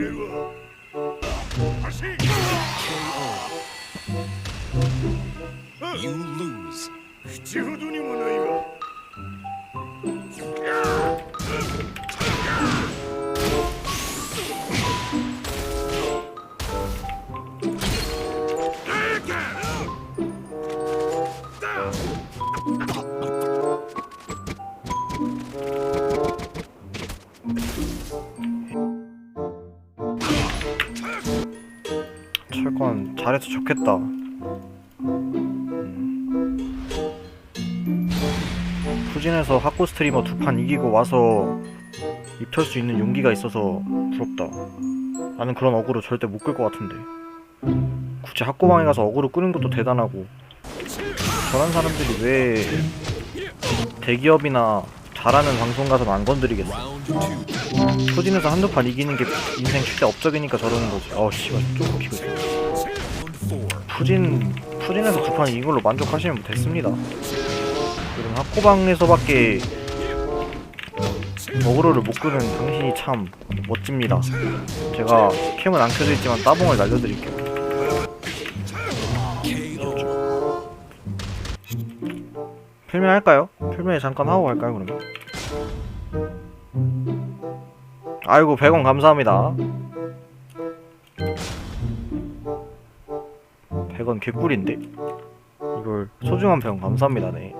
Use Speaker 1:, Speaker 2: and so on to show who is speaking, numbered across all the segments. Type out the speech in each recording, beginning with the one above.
Speaker 1: You lose.
Speaker 2: 좋겠다. 후진에서 학고 스트리머 두 판 이기고 와서 입털 수 있는 용기가 있어서 부럽다. 나는 그런 어그로 절대 못 끌 것 같은데. 굳이 학고방에 가서 어그로 끄는 것도 대단하고 저런 사람들이 왜 대기업이나 잘하는 방송 가서는 안 건드리겠어. 후진에서 한두 판 이기는 게 인생 최대 업적이니까 저러는 거지. 어우 씨발 좀 웃기고 있어. 푸진 푸진에서 두판 이긴 걸로 만족하시면 뭐 됐습니다. 그럼 학고방에서밖에 어그로를 못 끄는 당신이 참 멋집니다. 제가 캠은 안 켜져 있지만 따봉을 날려드릴게요. 필매 할까요? 필매 잠깐 하고 갈까요 그러면? 아이고 100원 감사합니다. 100원 개꿀인데? 이걸 소중한 100원 감사합니다 네.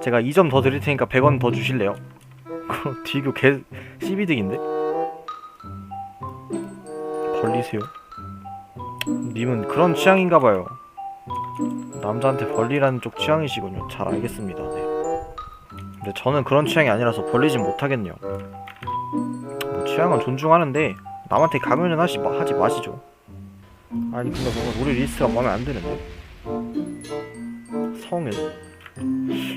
Speaker 2: 제가 2점 더 드릴 테니까 100원 더 주실래요? 디교 개 씨비득인데? 벌리세요. 님은 그런 취향인가봐요. 남자한테 벌리라는 쪽 취향이시군요. 잘 알겠습니다. 네. 근데 저는 그런 취향이 아니라서 벌리진 못하겠네요. 뭐 취향은 존중하는데 남한테 강요는 하시 마, 하지 마시죠. 아니 근데 뭔가 우리 리스트가 마음에 안 드는데. 성일.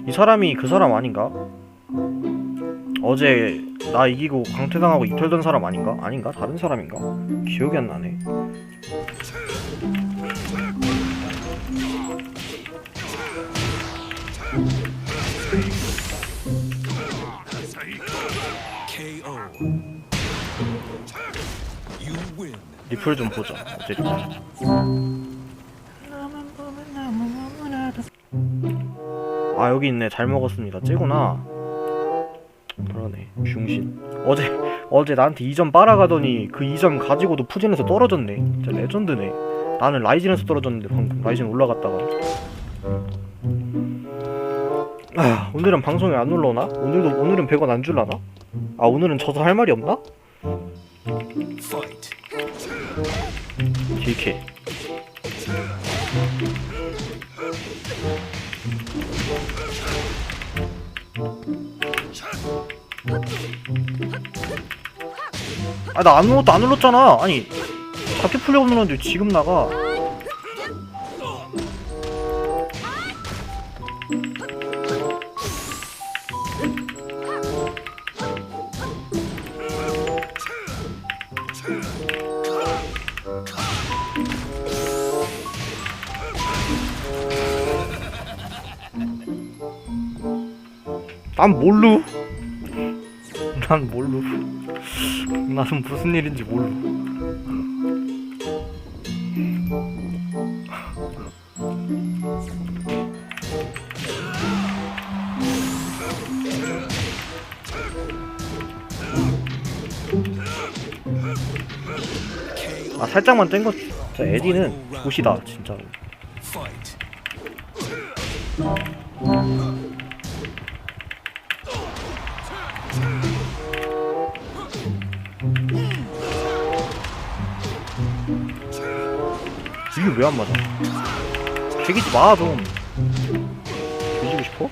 Speaker 2: 이 사람이 그 사람 아닌가? 어제 나 이기고 강퇴당하고 이탈던 사람 아닌가? 아닌가? 다른 사람인가? 기억이 안 나네. 리플 좀 보자. 리플. 아 여기 있네. 잘 먹었습니다. 쟤구나. 그러네. 병신. 어제 어제 나한테 2점 빨아가더니 그 2점 가지고도 푸진에서 떨어졌네. 진짜 레전드네. 나는 라이진에서 떨어졌는데 방금 라이진 올라갔다가. 아 오늘은 방송에 안 올라오나? 오늘도 오늘은 100원 안 줄라나? 아 오늘은 져서 할 말이 없나?
Speaker 1: Fight.
Speaker 2: DK 아나 아무것도 안 눌렀잖아. 아니 자켓 플레이어 눌렀는데 지금 나가 난 몰루 난 몰루 나는 무슨 일인지 몰루 살짝만 뗀 거 진짜 에디는 굿이다 진짜로. 이게 왜 안 맞아? 죽이지 마 좀. 뒤지고 싶어?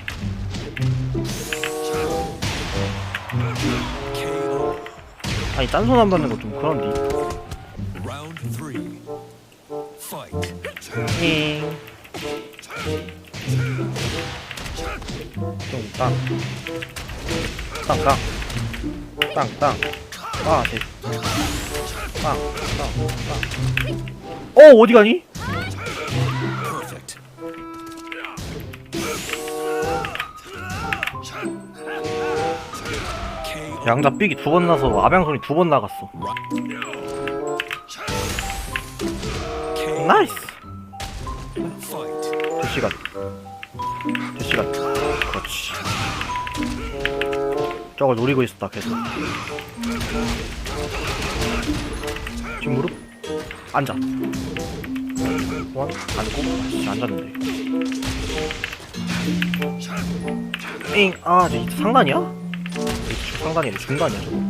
Speaker 2: 아니 딴손 안 받는 거 좀 그런디.
Speaker 1: Round three. Fight.
Speaker 2: 잉. 좀 땅. 땅 땅. 땅 땅. 아 돼. 땅 땅. 땅. 어 어디 가니?
Speaker 1: Perfect.
Speaker 2: 양자 삑이 두 번 나서 아병선이 두번 나갔어. 나이스.
Speaker 1: Fight.
Speaker 2: 대시간 대시간 그렇지. 저걸 노리고 있었다 계속. 지금 무릎? 앉아. 원 앉고. 다시 앉았는데. 잉아 저 상단이야? 이거 상단이야 중단이야 저거.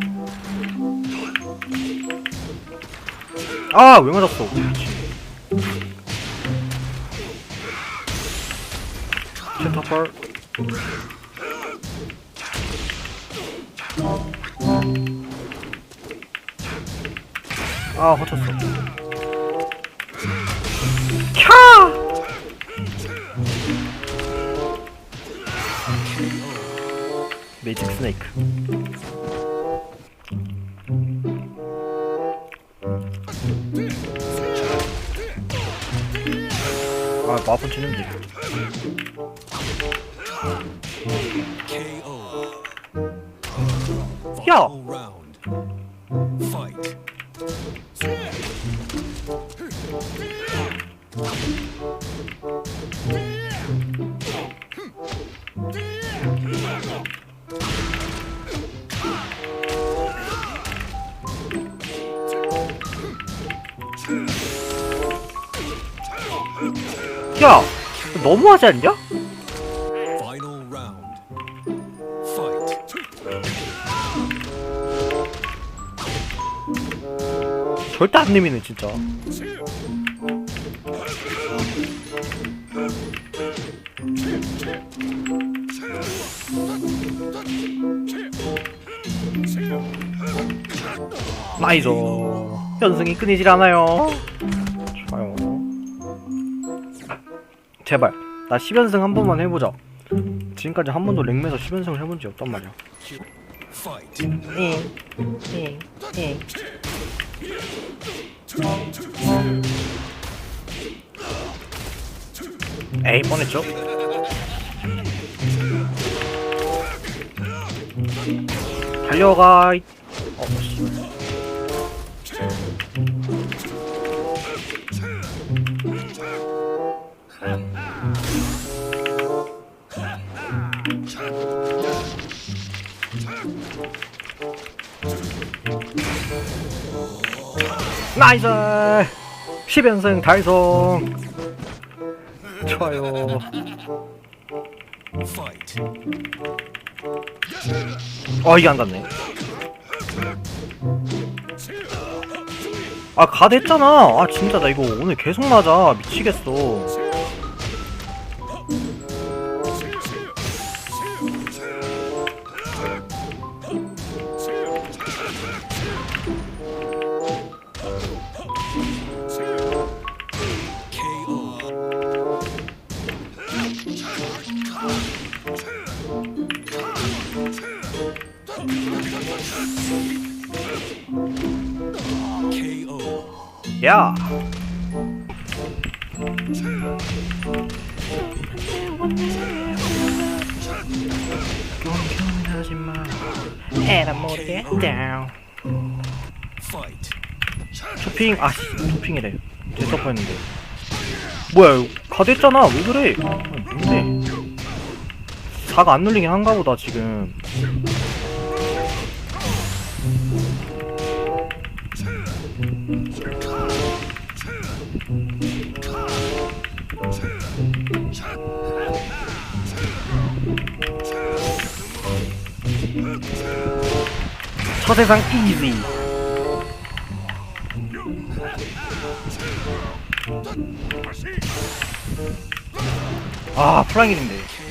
Speaker 2: 아왜 맞았어? 미친 젠타펄 아 허쳤어. 캬! 매직 스네이크 아 마법
Speaker 1: KO.
Speaker 2: 야! 야 너무하지 않냐? 절대 안 내미네 진짜. 나이스. 연승이 끊이질 않아요. 좋아요. 제발 나 10연승 한 번만 해보자. 지금까지 한 번도 랭에서 10연승을 해본 적이 없단 말이야.
Speaker 1: Fight.
Speaker 2: 잉잉잉 에이 뻔했죠? 달려가 이- 어, 씨. 나이스. 10연승 달성 좋아요. 어 이게 안 갔네. 아 가드 했잖아. 아 진짜 나 이거 오늘 계속 맞아. 미치겠어 야. 에라 모르겠다
Speaker 1: Fight.
Speaker 2: 쇼핑 아씨 쇼핑이래. 제서퍼 했는데. 뭐야 했잖아. 왜 그래? 아니, 뭔데? 4가 안 눌리긴 한가 보다 지금 서세상 이지 아 프랑일인데